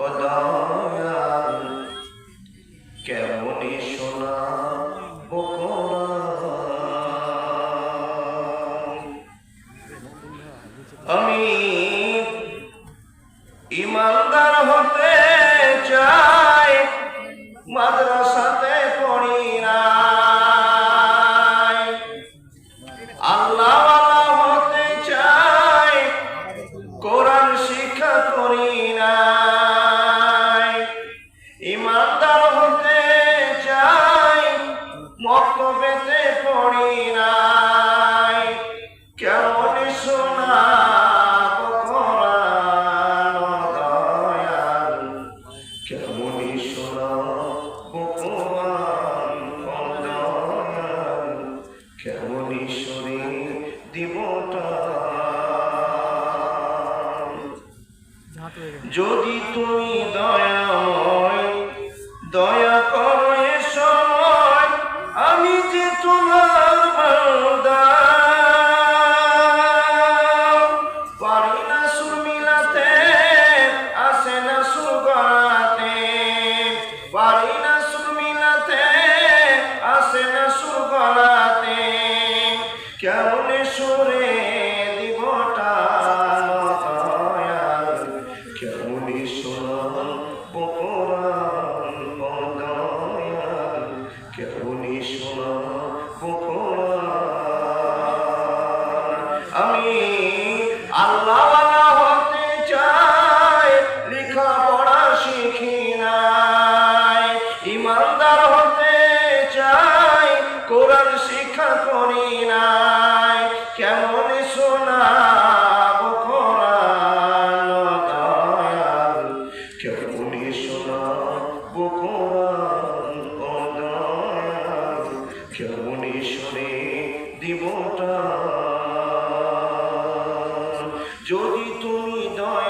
ও দয়াল কেমনই আমি ইমানদার যদি তুমি দয়াময় দয়া করো সময় আমি যে তোমার বান্দা। পারি না সুর মিলাতে, আসে না সুর গড়াতে। পারি না সুর মিলাতে, আসে না সুর গড়াতে। কেমন সুরে শোনা বকরান আমি হতে চাই লেখা পড়া শিখি নাই। ইমানদার হতে চাই কোরআন শিক্ষা কেমন শুনে দিবটা যদি তুমি দয়াময়